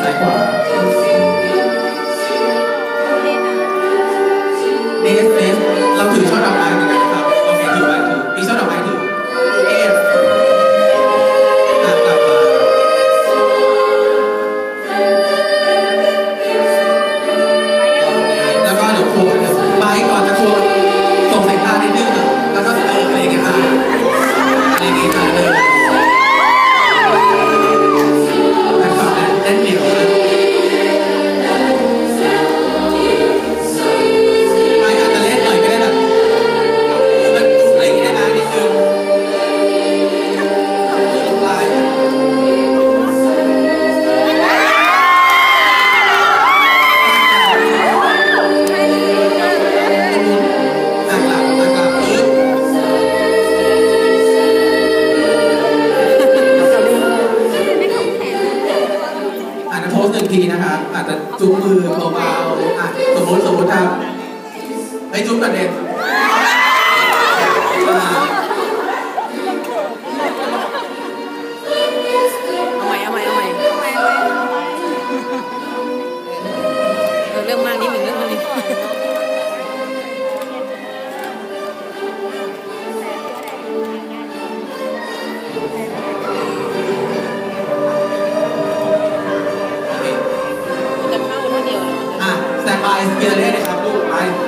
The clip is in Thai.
เนสเนสเราถือชอบดอกไม้เหมือนกัน โพสหนึ่งทีนะครับอาจจะจุ้มมือเบาๆอะสมมติสมมติครับไห้จุ้มกันเด็กเรื่องมากนิดหนึ่งเรื่องนี้ I feel it. I,